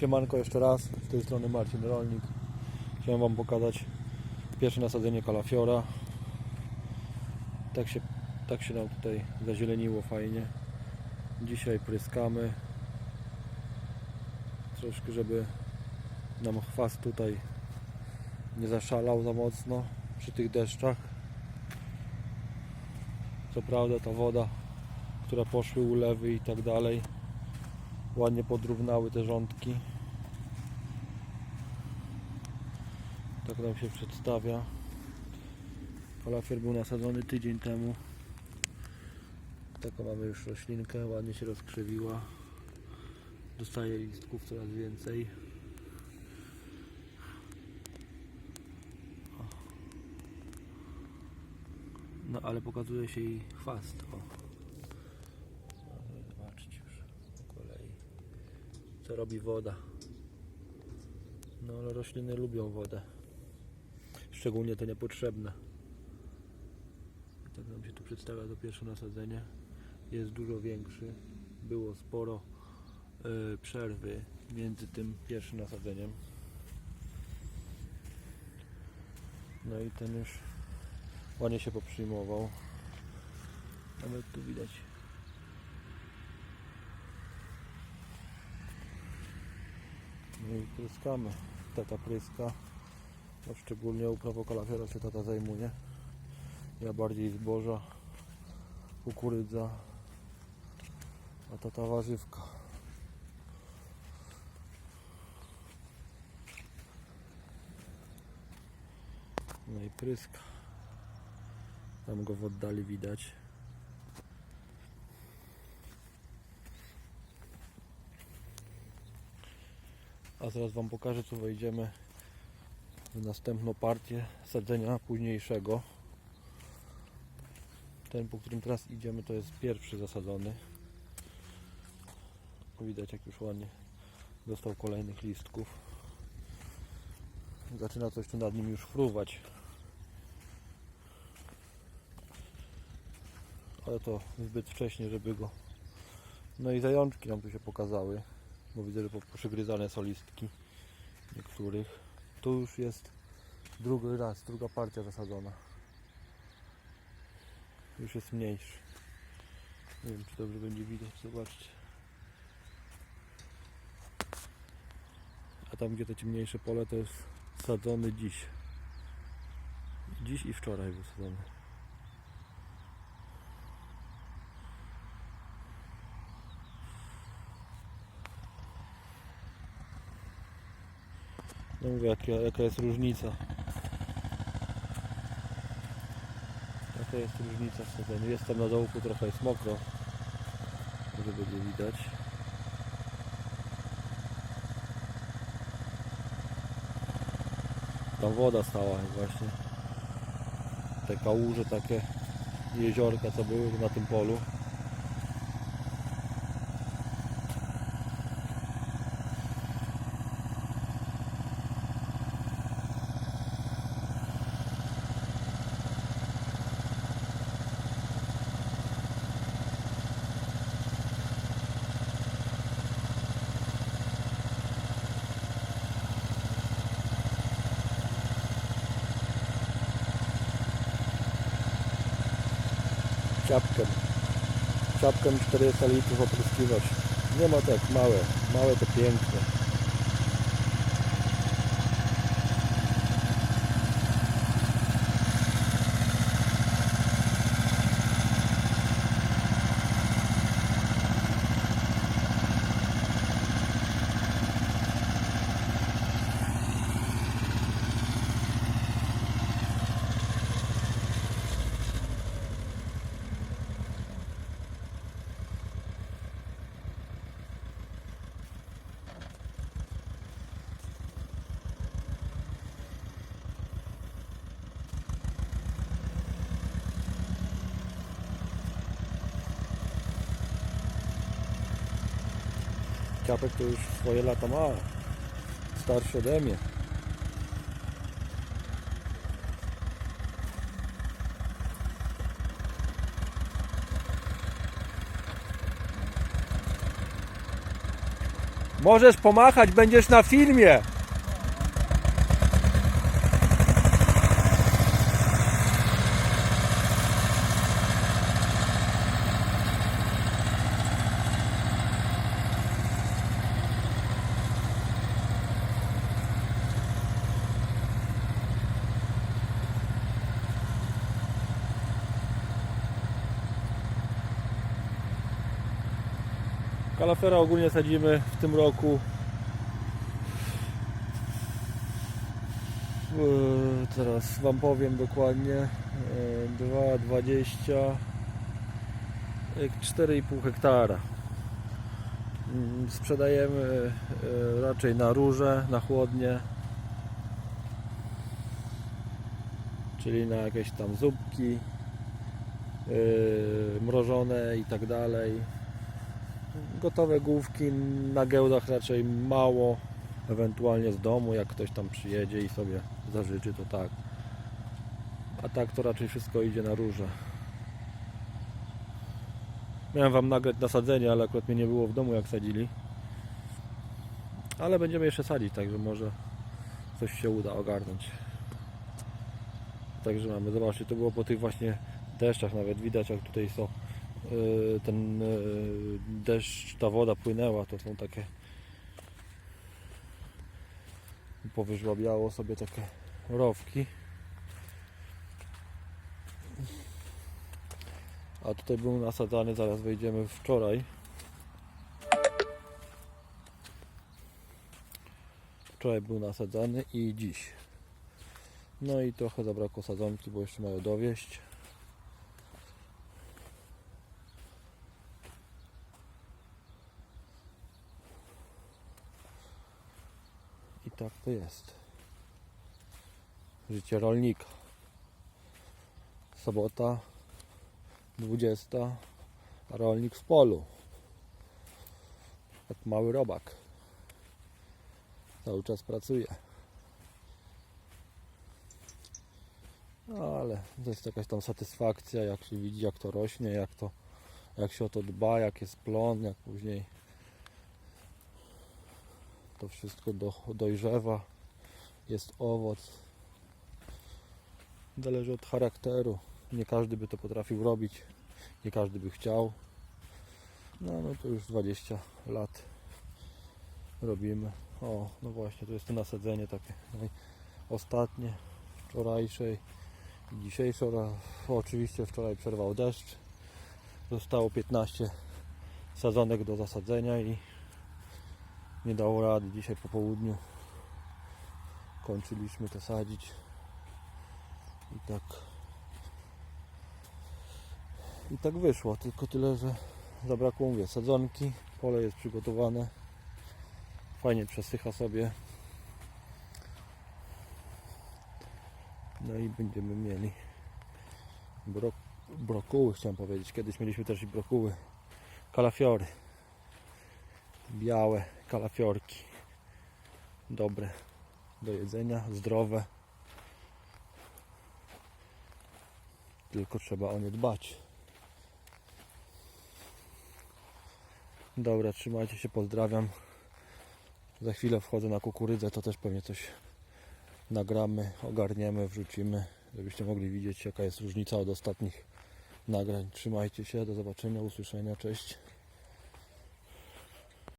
Siemanko jeszcze raz, z tej strony Marcin Rolnik. Chciałem Wam pokazać pierwsze nasadzenie kalafiora. Tak się, tak się nam tutaj zazieleniło fajnie. Dzisiaj pryskamy. Troszkę, żeby nam chwast tutaj nie zaszalał za mocno przy tych deszczach. Co prawda ta woda, która poszły ulewy i tak dalej, ładnie podrównały te rządki. Tak nam się przedstawia. Kalafior był nasadzony tydzień temu. Taką mamy już roślinkę, ładnie się rozkrzewiła. Dostaje listków coraz więcej. No ale pokazuje się i chwast. O. Zobaczyć już po kolei. Co robi woda. No ale rośliny lubią wodę. Szczególnie te niepotrzebne. Tak nam się tu przedstawia to pierwsze nasadzenie. Jest dużo większy. Było sporo y, przerwy między tym pierwszym nasadzeniem. No i ten już ładnie się poprzyjmował. Nawet tu widać. No i pryskamy. Tata pryska. No szczególnie uprawą kalafiora się tata zajmuje. Ja bardziej zboża, kukurydza, a tata warzywka. No i pryska. Tam go w oddali widać. A zaraz Wam pokażę co wejdziemy w następną partię sadzenia późniejszego. Ten po którym teraz idziemy to jest pierwszy zasadzony. Widać jak już ładnie dostał kolejnych listków. Zaczyna coś tu nad nim już fruwać. ale to zbyt wcześnie, żeby go. No i zajączki nam tu się pokazały, bo widzę, że po- przygryzane są listki niektórych. Tu już jest drugi raz, druga partia zasadzona. Już jest mniejszy. Nie wiem, czy dobrze będzie widać, zobaczcie. A tam, gdzie to ciemniejsze pole, to jest sadzony dziś. Dziś i wczoraj wysadzony. No mówię, jaka, jaka jest różnica. Jaka jest różnica w sadzeniu. Jest tam na dołku trochę jest mokro. Może będzie widać. Tam woda stała właśnie. Te kałuże takie jeziorka co były na tym polu. Ciapkiem. Ciapkiem 400 litrów opryskiwać. Nie ma tak małe. Małe to piękne. Ciapek to już swoje lata ma. Starszy ode mnie. Możesz pomachać, będziesz na filmie. Kalafera ogólnie sadzimy w tym roku. Eee, Teraz Wam powiem dokładnie. Eee, 2,20 jak 4,5 hektara. Mm, Sprzedajemy eee, raczej na róże, na chłodnie. Czyli na jakieś tam zupki mrożone i tak dalej gotowe główki na giełdach raczej mało ewentualnie z domu, jak ktoś tam przyjedzie i sobie zażyczy, to tak. A tak to raczej wszystko idzie na róże. Miałem Wam nagrać nasadzenie, ale akurat mnie nie było w domu jak sadzili. Ale będziemy jeszcze sadzić, także może coś się uda ogarnąć. Także mamy, zobaczcie, to było po tych właśnie deszczach nawet widać jak tutaj są ten yy, deszcz, ta woda płynęła, to są takie powyżłabiało sobie takie rowki. A tutaj był nasadzany, zaraz wejdziemy wczoraj. Wczoraj był nasadzany i dziś. No i trochę zabrakło sadzonki, bo jeszcze mają dowieść. Tak to jest. Życie rolnika. Sobota 20. a Rolnik w polu. Jak mały robak. Cały czas pracuje. No ale to jest jakaś tam satysfakcja, jak się widzi, jak to rośnie, jak to jak się o to dba, jak jest plon, jak później to wszystko do, dojrzewa, jest owoc. Zależy od charakteru. Nie każdy by to potrafił robić, nie każdy by chciał. No, no to już 20 lat robimy. O, no właśnie, to jest to nasadzenie takie ostatnie, wczorajszej i dzisiejsze. oraz Oczywiście wczoraj przerwał deszcz. Zostało 15 sadzonek do zasadzenia i nie dało rady dzisiaj po południu. Kończyliśmy to sadzić. I tak. I tak wyszło. Tylko tyle, że zabrakło mówię sadzonki. Pole jest przygotowane. Fajnie przesycha sobie. No i będziemy mieli bro, brokuły chciałem powiedzieć. Kiedyś mieliśmy też i brokuły. Kalafiory białe kalafiorki. Dobre do jedzenia, zdrowe. Tylko trzeba o nie dbać. Dobra, trzymajcie się, pozdrawiam. Za chwilę wchodzę na kukurydzę, to też pewnie coś nagramy, ogarniemy, wrzucimy, żebyście mogli widzieć jaka jest różnica od ostatnich nagrań. Trzymajcie się, do zobaczenia, usłyszenia, cześć.